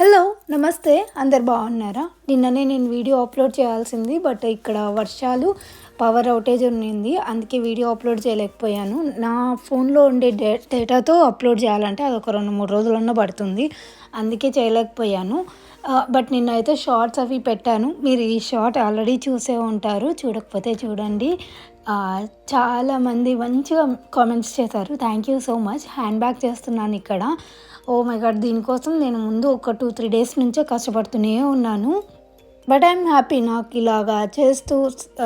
Hello నమస్తే. అందరు బాగున్నారా? నిన్ననే నేను వీడియో అప్లోడ్ చేయాల్సింది బట్ ఇక్కడ వర్షాలు పవర్ అవుటేజ్ ఉండింది అందుకే వీడియో అప్లోడ్ చేయలేకపోయాను. నా ఫోన్లో ఉండే డే డేటాతో అప్లోడ్ చేయాలంటే అది ఒక రెండు మూడు రోజులన్నా పడుతుంది. అందుకే చేయలేకపోయాను. బట్ నిన్న అయితే షార్ట్స్ అవి పెట్టాను. మీరు ఈ షార్ట్ ఆల్రెడీ చూసే ఉంటారు. చూడకపోతే చూడండి. చాలామంది మంచిగా కామెంట్స్ చేశారు. Thank you so much hand bag చేస్తున్నాను ఇక్కడ. ఓ మై గాడ్ దీనికోసం నేను ముందు ఒక టూ త్రీ డేస్ నుంచే కష్టపడుతూనే ఉన్నాను. బట్ ఐఎమ్ హ్యాపీ నాకు ఇలాగా చేస్తూ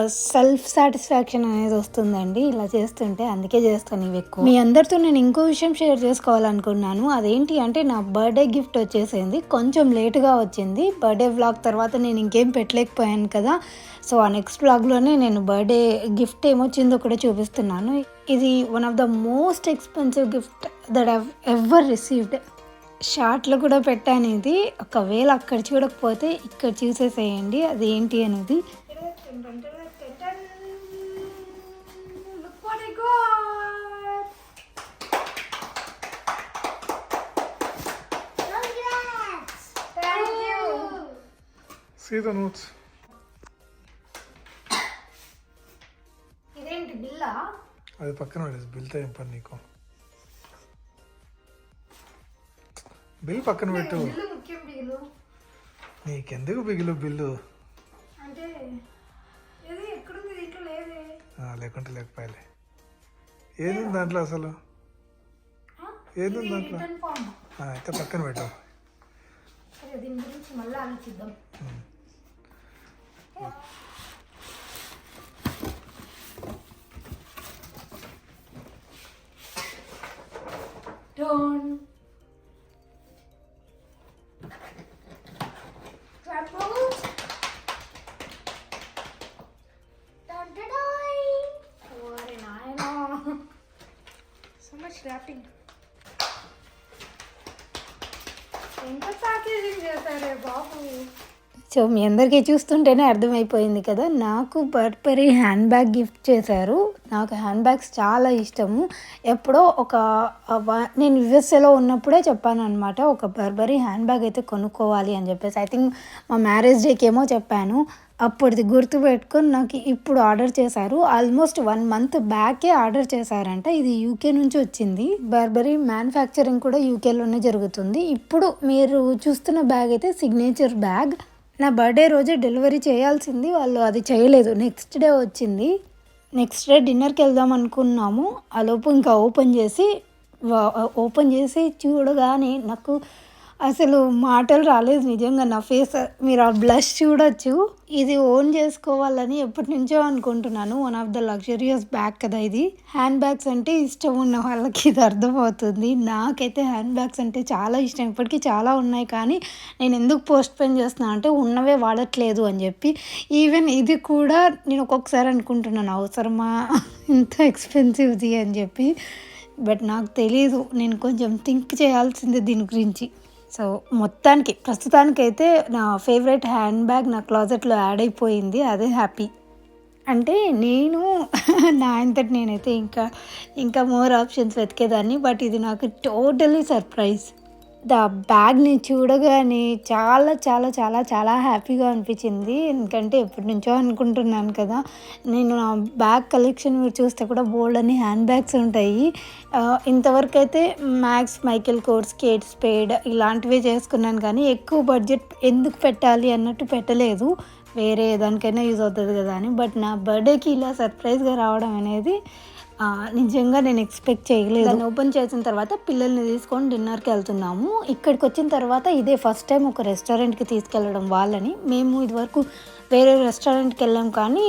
సెల్ఫ్ సాటిస్ఫాక్షన్ అనేది వస్తుందండి ఇలా చేస్తుంటే. అందుకే చేస్తాను ఇవి ఎక్కువ. మీ అందరితో నేను ఇంకో విషయం షేర్ చేసుకోవాలనుకున్నాను. అదేంటి అంటే నా బర్త్డే గిఫ్ట్ వచ్చేసింది. కొంచెం లేటుగా వచ్చింది. బర్త్డే వ్లాగ్ తర్వాత నేను ఇంకేం పెట్టలేకపోయాను కదా. సో ఆ నెక్స్ట్ వ్లాగ్లోనే నేను బర్త్డే గిఫ్ట్ ఏమొచ్చిందో కూడా చూపిస్తున్నాను. ఇది one of the most expensive gift that have ever received షార్ట్లో కూడా పెట్టాను ఇది ఒకవేళ అక్కడ చూడకపోతే ఇక్కడ చూసేసేయండి. అది ఏంటి అనేది. See the notes. ఇదేంటి బిల్లా? అది పక్కన బిల్తో ఏం పని నీకు? బిల్ పక్కన పెట్టు. నీకెందుకు బిగులు బిల్లు? లేకుంటే లేకపోయాలే. ఏది దాంట్లో అసలు? ఏది దాంట్లో? అయితే పక్కన పెట్టు. సరే So ఎంత ప్యాకేజింగ్ చేశారే బాబు? సో మీ అందరికీ చూస్తుంటేనే అర్థమైపోయింది కదా నాకు బర్బరీ హ్యాండ్ బ్యాగ్ గిఫ్ట్ చేశారు. నాకు హ్యాండ్ బ్యాగ్స్ చాలా ఇష్టము. ఎప్పుడో ఒక నేను యుఎస్ఏలో ఉన్నప్పుడే చెప్పాను అనమాట ఒక బర్బరీ హ్యాండ్ బ్యాగ్ అయితే కొనుక్కోవాలి అని చెప్పేసి. ఐ థింక్ మా మ్యారేజ్ డేకి ఏమో చెప్పాను. అప్పటిది గుర్తు పెట్టుకొని నాకు ఇప్పుడు ఆర్డర్ చేశారు. ఆల్మోస్ట్ వన్ మంత్ బ్యాకే ఆర్డర్ చేశారంట. ఇది యూకే నుంచి వచ్చింది. బర్బరీ మ్యానుఫ్యాక్చరింగ్ కూడా యూకేలోనే జరుగుతుంది. ఇప్పుడు మీరు చూస్తున్న బ్యాగ్ అయితే సిగ్నేచర్ బ్యాగ్. నా బర్త్డే రోజే డెలివరీ చేయాల్సింది. వాళ్ళు అది చేయలేదు. నెక్స్ట్ డే వచ్చింది. నెక్స్ట్ డే డిన్నర్కి వెళ్దాం అనుకున్నాము. ఆ లోపు ఇంకా ఓపెన్ చేసి ఓపెన్ చేసి చూడగానే నాకు అసలు మాటలు రాలేదు నిజంగా నా ఫేస్. మీరు ఆ బ్లష్ చూడొచ్చు. ఇది ఓన్ చేసుకోవాలని ఎప్పటి నుంచో అనుకుంటున్నాను. One of the luxurious bag కదా ఇది. హ్యాండ్ బ్యాగ్స్ అంటే ఇష్టం ఉన్న వాళ్ళకి ఇది అర్థమవుతుంది. నాకైతే హ్యాండ్ బ్యాగ్స్ అంటే చాలా ఇష్టం. ఇప్పటికీ చాలా ఉన్నాయి కానీ నేను ఎందుకు పోస్ట్ పోన్ చేస్తున్నాను అంటే ఉన్నవే వాడట్లేదు అని చెప్పి. ఈవెన్ ఇది కూడా నేను ఒక్కొక్కసారి అనుకుంటున్నాను అవసరమా? ఇంత ఎక్స్పెన్సివ్ది అని చెప్పి. బట్ నాకు తెలియదు నేను కొంచెం థింక్ చేయాల్సిందే దీని గురించి. సో మొత్తానికి ప్రస్తుతానికైతే నా ఫేవరెట్ హ్యాండ్ బ్యాగ్ నా క్లాజెట్లో యాడ్ అయిపోయింది అదే హ్యాపీ. అంటే నేను నా అంతటి నేనైతే ఇంకా ఇంకా మోర్ ఆప్షన్స్ వెతికేదాన్ని బట్ ఇది నాకు టోటలీ సర్ప్రైజ్. ద బ్యాగ్ని చూడగానే చాలా చాలా చాలా చాలా హ్యాపీగా అనిపించింది. ఎందుకంటే ఎప్పటి నుంచో అనుకుంటున్నాను కదా నేను నా బ్యాగ్ కలెక్షన్ మీరు చూస్తే కూడా బోల్డ్ అని హ్యాండ్ బ్యాగ్స్ ఉంటాయి. ఇంతవరకు అయితే max Michael Kors Kate Spade ఇలాంటివే చేసుకున్నాను కానీ ఎక్కువ బడ్జెట్ ఎందుకు పెట్టాలి అన్నట్టు పెట్టలేదు. వేరే దానికైనా యూజ్ అవుతుంది కదా అని. బట్ నా బర్త్డేకి ఇలా సర్ప్రైజ్గా రావడం అనేది నిజంగా నేను ఎక్స్పెక్ట్ చేయలేదు. దాన్ని ఓపెన్ చేసిన తర్వాత పిల్లల్ని తీసుకొని డిన్నర్కి వెళ్తున్నాము. ఇక్కడికి వచ్చిన తర్వాత ఇదే ఫస్ట్ టైం ఒక రెస్టారెంట్కి తీసుకెళ్ళడం వాళ్ళని. మేము ఇదివరకు వేరే రెస్టారెంట్కి వెళ్ళాం కానీ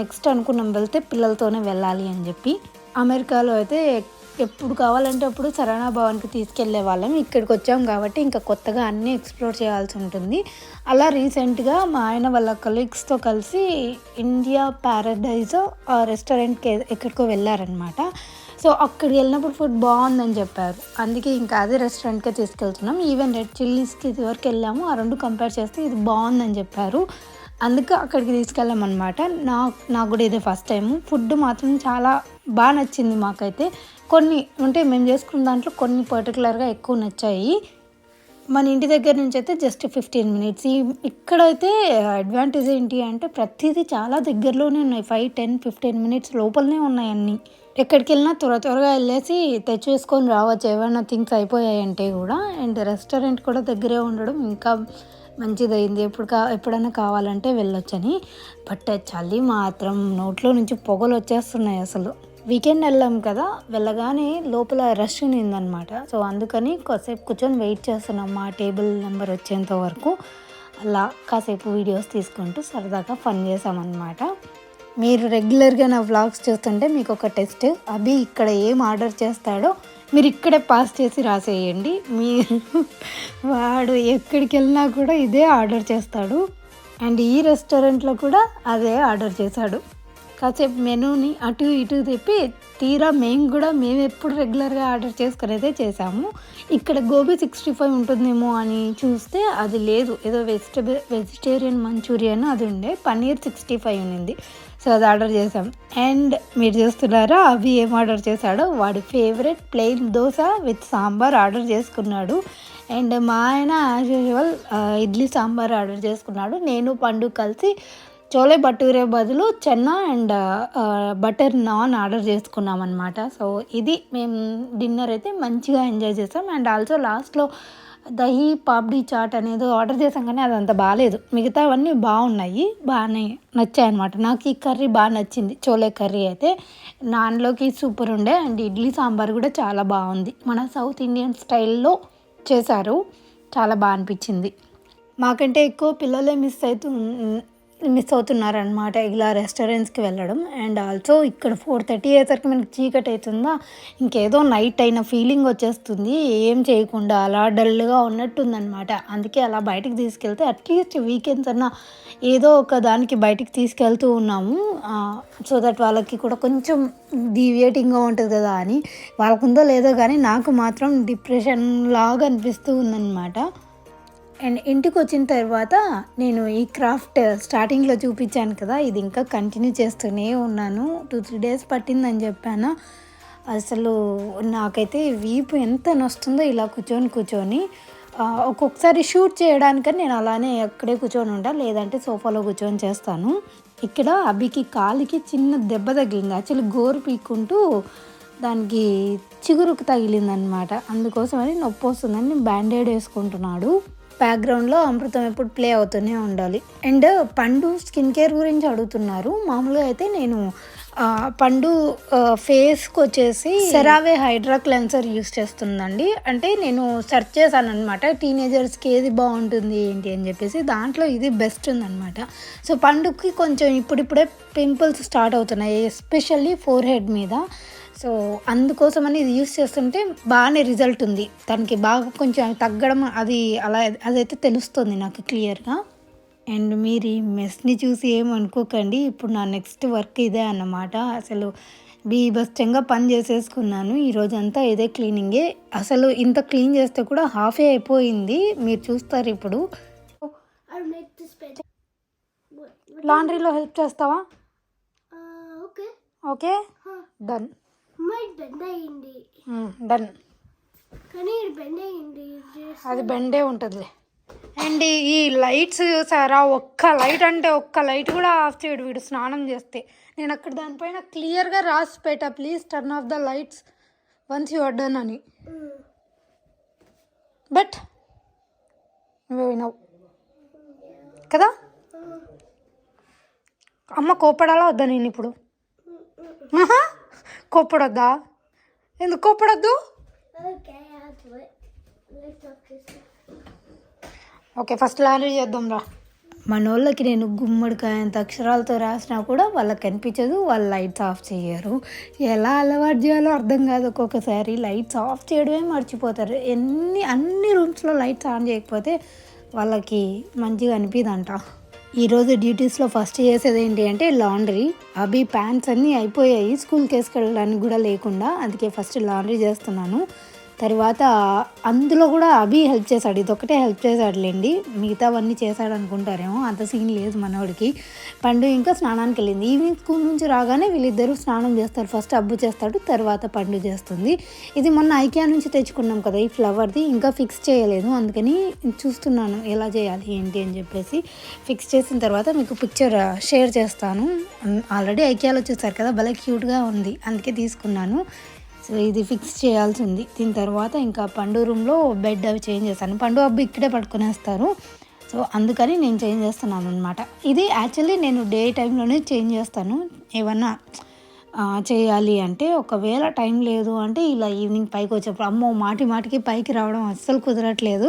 నెక్స్ట్ అనుకున్నాం వెళ్తే పిల్లలతోనే వెళ్ళాలి అని చెప్పి. అమెరికాలో అయితే ఎప్పుడు కావాలంటే అప్పుడు సరవణ భవన్కి తీసుకెళ్ళే వాళ్ళం. ఇక్కడికి వచ్చాం కాబట్టి ఇంకా కొత్తగా అన్నీ ఎక్స్ప్లోర్ చేయాల్సి ఉంటుంది. అలా రీసెంట్గా మా ఆయన వాళ్ళ కలీగ్స్తో కలిసి ఇండియా ప్యారడైజ్ రెస్టారెంట్కి ఎక్కడికో వెళ్ళారనమాట సో అక్కడికి వెళ్ళినప్పుడు ఫుడ్ బాగుందని చెప్పారు. అందుకే ఇంకా అదే రెస్టారెంట్కే తీసుకెళ్తున్నాం. ఈవెన్ రెడ్ చిల్లీస్కి ఇదివరకు వెళ్ళాము. ఆ రెండు కంపేర్ చేస్తే ఇది బాగుందని చెప్పారు. అందుకే అక్కడికి తీసుకెళ్ళామన్నమాట. నా నాకు కూడా ఇదే ఫస్ట్ టైం ఫుడ్ మాత్రం చాలా బాగా నచ్చింది మాకైతే. కొన్ని అంటే మేము చేసుకున్న దాంట్లో కొన్ని పర్టికులర్గా ఎక్కువ నచ్చాయి. మన ఇంటి దగ్గర నుంచి అయితే జస్ట్ ఫిఫ్టీన్ మినిట్స్ ఈ ఇక్కడైతే అడ్వాంటేజ్ ఏంటి అంటే ప్రతిదీ చాలా దగ్గరలోనే ఉన్నాయి. ఫైవ్ టెన్ ఫిఫ్టీన్ మినిట్స్ లోపలనే ఉన్నాయి అన్నీ. ఎక్కడికి వెళ్ళినా త్వర త్వరగా వెళ్ళేసి తెచ్చేసుకొని రావచ్చు. ఏమైనా థింగ్స్ అయిపోయాయంటే కూడా. అండ్ రెస్టారెంట్ కూడా దగ్గరే ఉండడం ఇంకా మంచిదైంది. ఎప్పుడు కా ఎప్పుడైనా కావాలంటే వెళ్ళొచ్చని. బట్ చలి మాత్రం నోట్లో నుంచి పొగలు వచ్చేస్తున్నాయి అసలు. వీకెండ్ వెళ్ళాం కదా వెళ్ళగానే లోపల రష్ ఉందన్నమాట సో అందుకని కాసేపు కూర్చొని వెయిట్ చేస్తున్నాం. మా టేబుల్ నెంబర్ వచ్చేంత వరకు అలా కాసేపు వీడియోస్ తీసుకుంటూ సరదాగా ఫన్ చేసామన్నమాట. మీరు రెగ్యులర్గా నా వ్లాగ్స్ చూస్తుంటే మీకు ఒక టెస్ట్ అభి ఇక్కడ ఏం ఆర్డర్ చేస్తాడో మీరు ఇక్కడే పాస్ చేసి రాసేయండి. మీరు వాడు ఎక్కడికి వెళ్ళినా కూడా ఇదే ఆర్డర్ చేస్తాడు. అండ్ ఈ రెస్టారెంట్లో కూడా అదే ఆర్డర్ చేశాడు. కాసేపు మెనూని అటు ఇటు తిప్పి తీరా మేము కూడా మేము ఎప్పుడు రెగ్యులర్గా ఆర్డర్ చేసుకునేదే చేసాము ఇక్కడ గోబీ సిక్స్టీ ఫైవ్ ఉంటుందేమో అని చూస్తే అది లేదు. ఏదో వెజిటబుల్ వెజిటేరియన్ మంచూరియన్ అది ఉండే. పన్నీర్ సిక్స్టీ ఫైవ్ ఉన్నింది. సో అది ఆర్డర్ చేసాం అండ్ మీరు చూస్తున్నారా అవి ఏం ఆర్డర్ చేశాడో? వాడి favourite plain dosa with sambar order చేసుకున్నాడు. అండ్ మా ఆయన as usual idli sambar order చేసుకున్నాడు. నేను పండు కలిసి చోలే భటూరే బదులు chana and butter naan order చేసుకున్నాం అనమాట సో ఇది మేము డిన్నర్ అయితే మంచిగా ఎంజాయ్ చేసాం. అండ్ ఆల్సో లాస్ట్లో దహి పాప్డీ చాట్ అనేది ఆర్డర్ చేసాం కానీ అది అంత బాగాలేదు మిగతావన్నీ బాగున్నాయి. బాగానే నచ్చాయి అనమాట నాకు ఈ కర్రీ బాగా నచ్చింది. చోలే కర్రీ అయితే. నాన్లోకి సూపర్ ఉండే. అండ్ ఇడ్లీ సాంబార్ కూడా చాలా బాగుంది. మన సౌత్ ఇండియన్ స్టైల్లో చేశారు. చాలా బాగా అనిపించింది. మాకంటే ఎక్కువ పిల్లలే మిస్ అవుతూ మిస్ అవుతున్నారనమాట ఇలా రెస్టారెంట్స్కి వెళ్ళడం. అండ్ ఆల్సో ఇక్కడ ఫోర్ థర్టీ అయ్యేసరికి మనకి చీకటి అవుతుందా? ఇంకేదో నైట్ అయిన ఫీలింగ్ వచ్చేస్తుంది. ఏం చేయకుండా అలా డల్గా ఉన్నట్టుందనమాట అందుకే అలా బయటికి తీసుకెళ్తే అట్లీస్ట్ వీకెండ్స్ అన్న ఏదో ఒక దానికి బయటికి తీసుకెళ్తూ ఉన్నాము. సో దట్ వాళ్ళకి కూడా కొంచెం డీవియేటింగ్గా ఉంటుంది కదా అని. వాళ్ళకుందో లేదో కానీ నాకు మాత్రం డిప్రెషన్ లాగా అనిపిస్తూ ఉందన్నమాట. అండ్ ఇంటికి వచ్చిన తర్వాత నేను ఈ క్రాఫ్ట్ స్టార్టింగ్లో చూపించాను కదా ఇది ఇంకా కంటిన్యూ చేస్తూనే ఉన్నాను. టూ త్రీ డేస్ పట్టిందని చెప్పాను. అసలు నాకైతే వీపు ఎంత నొస్తుందో ఇలా కూర్చొని కూర్చొని ఒక్కొక్కసారి షూట్ చేయడానికని నేను అలానే అక్కడే కూర్చొని ఉంటా లేదంటే సోఫాలో కూర్చొని చేస్తాను. ఇక్కడ అభికి కాలికి చిన్న దెబ్బ తగిలింది. యాక్చువల్లీ గోరు పీక్కుంటూ దానికి చిగురుకు తగిలిందనమాట. అందుకోసమని నొప్పి వస్తుందని బ్యాండేడ్ వేసుకుంటున్నాడు. బ్యాక్గ్రౌండ్లో అమృతం ఎప్పుడు ప్లే అవుతూనే ఉండాలి. అండ్ పండు స్కిన్ కేర్ గురించి అడుగుతున్నారు. మామూలుగా అయితే నేను పండు ఫేస్కి వచ్చేసి సెరావే హైడ్రా క్లెన్సర్ యూస్ చేస్తుందండి. అంటే నేను సెర్చ్ చేశాను అనమాట టీనేజర్స్కి ఏది బాగుంటుంది ఏంటి? అని చెప్పేసి దాంట్లో ఇది బెస్ట్ ఉందన్నమాట. సో పండుకి కొంచెం ఇప్పుడిప్పుడే పింపుల్స్ స్టార్ట్ అవుతున్నాయి ఎస్పెషల్లీ ఫోర్ హెడ్ మీద. సో అందుకోసమని ఇది యూస్ చేస్తుంటే బాగానే రిజల్ట్ ఉంది. దానికి బాగా కొంచెం తగ్గడం అది అలా అదైతే తెలుస్తుంది నాకు క్లియర్గా. అండ్ మీరు ఈ మెస్ని చూసి ఏమనుకోకండి ఇప్పుడు నా నెక్స్ట్ వర్క్ ఇదే అన్నమాట. అసలు బీభత్సంగా పని చేసేసుకున్నాను. ఈరోజంతా ఇదే క్లీనింగే. అసలు ఇంత క్లీన్ చేస్తే కూడా హాఫే అయిపోయింది. మీరు చూస్తారు ఇప్పుడు. లాండ్రీలో హెల్ప్ చేస్తావా. ఓకే. డన్. డన్ కానీ ఇది బెండ్. అయ్యింది. Just- అది బెండే ఉంటుంది అండ్ ఈ లైట్స్ చూసారా? ఒక్క లైట్ అంటే ఒక్క లైట్ కూడా ఆఫ్ చేయడు వీడు స్నానం చేస్తే. నేను అక్కడ దానిపైన క్లియర్గా రాసి పెట్టా. Please turn off the lights once you done అని. బట్ నువ్వే వినవు. కదా? అమ్మ కోపడాలా వద్దా నేను ఇప్పుడు? ఆహా, కోపడొద్దా? ఎందుకు this. ఓకే ఫస్ట్ లాండ్రీ చేద్దాం రా. మనోళ్ళకి నేను గుమ్మడికాయ అంత అక్షరాలతో రాసినా కూడా వాళ్ళకి కనిపించదు వాళ్ళు లైట్స్ ఆఫ్ చేయరు ఎలా అలవాటు చేయాలో అర్థం కాదు. ఒక్కొక్కసారి లైట్స్ ఆఫ్ చేయడమే మర్చిపోతారు. ఎన్ని అన్ని రూమ్స్లో లైట్స్ ఆన్ చేయకపోతే వాళ్ళకి మంచిగా అనిపిదంట. ఈరోజు డ్యూటీస్లో ఫస్ట్ చేసేది ఏంటి అంటే లాండ్రీ అవి ప్యాంట్స్ అన్నీ అయిపోయాయి. స్కూల్కి వేసుకెళ్ళడానికి కూడా లేకుండా అందుకే ఫస్ట్ లాండ్రీ చేస్తున్నాను. తర్వాత అందులో కూడా అభి హెల్ప్ చేశాడు. ఇది ఒకటే హెల్ప్ చేశాడులేండి. మిగతావన్నీ చేశాడు అనుకుంటారేమో అంత సీన్ లేదు మనోడికి. పండు ఇంకా స్నానానికి వెళ్ళింది. ఈవినింగ్ స్కూల్ నుంచి రాగానే వీళ్ళిద్దరూ స్నానం చేస్తారు. ఫస్ట్ అబ్బు చేస్తాడు తర్వాత పండు చేస్తుంది. ఇది మొన్న ఐకియా నుంచి తెచ్చుకున్నాం కదా ఈ ఫ్లవర్ది ఇంకా ఫిక్స్ చేయలేదు. అందుకని చూస్తున్నాను ఎలా చేయాలి ఏంటి అని చెప్పేసి. ఫిక్స్ చేసిన తర్వాత మీకు పిక్చర్ షేర్ uh, చేస్తాను. ఆల్రెడీ ఐకియాలో చూస్తారు కదా భలే క్యూట్గా ఉంది. అందుకే తీసుకున్నాను. సో ఇది ఫిక్స్ చేయాల్సి ఉంది దీని తర్వాత ఇంకా పండు రూమ్లో బెడ్ అవి చేంజ్ చేస్తాను. పండు అబ్బు ఇక్కడే పట్టుకునేస్తారు సో అందుకని నేను చేంజ్ చేస్తున్నాను అనమాట ఇది యాక్చువల్లీ నేను డే టైంలోనే చేంజ్ చేస్తాను. ఏమన్నా చేయాలి అంటే ఒకవేళ టైం లేదు అంటే ఇలా ఈవినింగ్ పైకి వచ్చేప్పుడు అమ్మో మాటి మాటికి పైకి రావడం అస్సలు కుదరట్లేదు.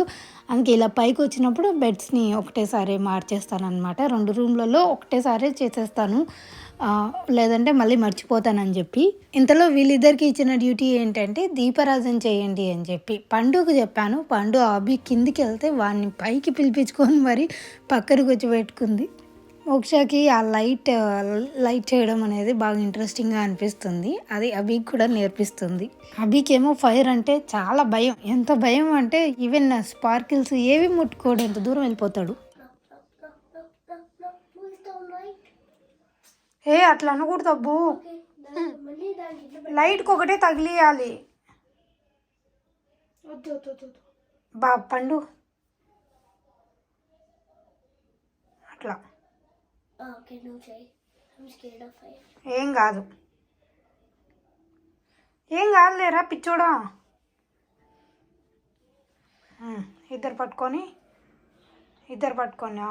అందుకే ఇలా పైకి వచ్చినప్పుడు బెడ్స్ని ఒకటేసారి మార్చేస్తానమాట రెండు రూమ్లలో ఒకటేసారి చేసేస్తాను. లేదంటే మళ్ళీ మర్చిపోతానని చెప్పి. ఇంతలో వీళ్ళిద్దరికి ఇచ్చిన డ్యూటీ ఏంటంటే దీపరాజన్ చేయండి అని చెప్పి. పండుగ చెప్పాను. పండు అభి కిందికి వెళ్తే వాడిని పైకి పిలిపించుకొని మరి పక్కన కూర్చోబెట్టుకుంది. మోక్షకి ఆ లైట్ లైట్ చేయడం అనేది బాగా ఇంట్రెస్టింగ్గా అనిపిస్తుంది. అది అభికి కూడా నేర్పిస్తుంది. అభికి ఏమో ఫైర్ అంటే చాలా భయం. ఎంత భయం అంటే ఈవెన్ స్పార్కిల్స్ ఏవి ముట్టుకోడు ఎంత దూరం వెళ్ళిపోతాడు. ఏ అట్లా అనకూడదు అబ్బు. లైట్కి ఒకటే తగిలియాలి. బా పండు. అట్లా. ఏం కాదు. ఏం కాదులేరా పిచ్చోడా? ఇద్దరు పట్టుకొని ఇద్దరు పట్టుకొని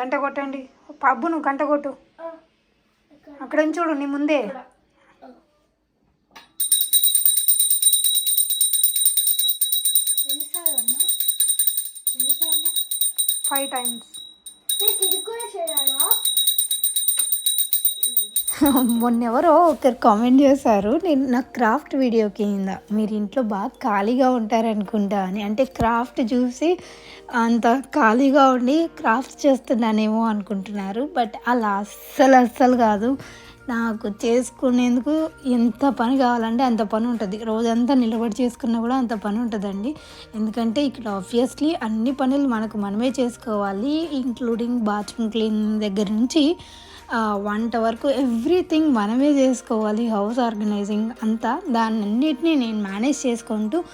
గంట కొట్టండి. పబ్బు నువ్వు గంట కొట్టు. అక్కడ చూడు నీ ముందే. ఫైవ్ టైమ్స్ నీకు ఇది కూడా చేయాలా మొన్నెవరో ఒకరు కామెంట్ చేశారు నేను నా క్రాఫ్ట్ వీడియో కింద మీరు ఇంట్లో బాగా ఖాళీగా ఉంటారనుకుంటా అని. అంటే క్రాఫ్ట్ చూసి అంత ఖాళీగా ఉండి క్రాఫ్ట్ చేస్తున్నానేమో అనుకుంటున్నారు. బట్ అలా అస్సలు అస్సలు కాదు. నాకు చేసుకునేందుకు ఎంత పని కావాలంటే అంత పని ఉంటుంది. రోజంతా నిలబడి చేసుకున్నా కూడా అంత పని ఉంటుందండి. ఎందుకంటే ఇక్కడ ఆబ్వియస్లీ అన్ని పనులు మనకు మనమే చేసుకోవాలి ఇంక్లూడింగ్ బాత్రూమ్ క్లీన్ దగ్గర నుంచి వంట వరకు ఎవ్రీథింగ్ మనమే చేసుకోవాలి హౌస్ ఆర్గనైజింగ్ అంతా. దాన్ని నేను మేనేజ్ చేసుకుంటూ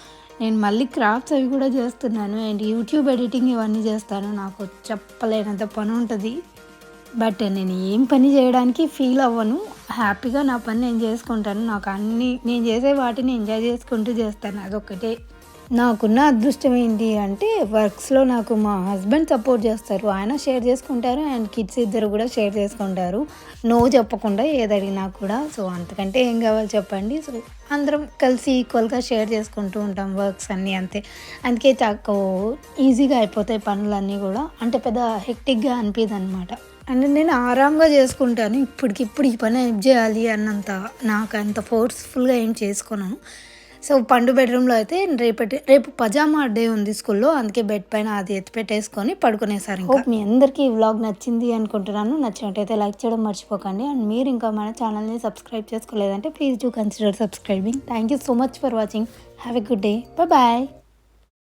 నేను మళ్ళీ క్రాఫ్ట్స్ అవి కూడా చేస్తున్నాను. అండ్ యూట్యూబ్ ఎడిటింగ్ ఇవన్నీ చేస్తాను. నాకు చెప్పలేనంత పని ఉంటుంది. బట్ నేను ఏం పని చేయడానికి ఫీల్ అవ్వను. హ్యాపీగా నా పని నేను చేసుకుంటాను. నాకు అన్ని నేను చేసే వాటిని ఎంజాయ్ చేసుకుంటూ చేస్తాను. అదొక్కటే. నాకున్న అదృష్టం ఏంటి అంటే వర్క్స్లో నాకు మా హస్బెండ్ సపోర్ట్ చేస్తారు. ఆయన షేర్ చేసుకుంటారు. అండ్ కిడ్స్ ఇద్దరు కూడా షేర్ చేసుకుంటారు. నో చెప్పకుండా ఏదడిగినా కూడా. సో అంతకంటే ఏం కావాలి చెప్పండి. సో అందరం కలిసి ఈక్వల్గా షేర్ చేసుకుంటూ ఉంటాం వర్క్స్ అన్నీ అంతే. అందుకే నాకు ఈజీగా అయిపోతాయి పనులన్నీ కూడా. అంటే పెద్ద హెక్టిక్గా అనిపిదు అనమాట అంటే నేను ఆరాంగా చేసుకుంటాను. ఇప్పటికిప్పుడు ఈ పని ఏం చేయాలి అన్నంత నాకు అంత ఫోర్స్ఫుల్గా ఏం చేసుకోను. సో పండు బెడ్రూమ్లో అయితే రేపటి రేపు పజామా డే ఉంది స్కూల్లో. అందుకే బెడ్ పైన అది ఎత్తి పెట్టేసుకొని పడుకునేసారు ఇంకా. మీ అందరికీ ఈ వ్లాగ్ నచ్చింది అనుకుంటున్నాను. నచ్చినట్టయితే లైక్ చేయడం మర్చిపోకండి. అండ్ మీరు ఇంకా మన ఛానల్ని subscribe చేసుకోలేదంటే please do consider subscribing. Thank you so much for watching have a good day bye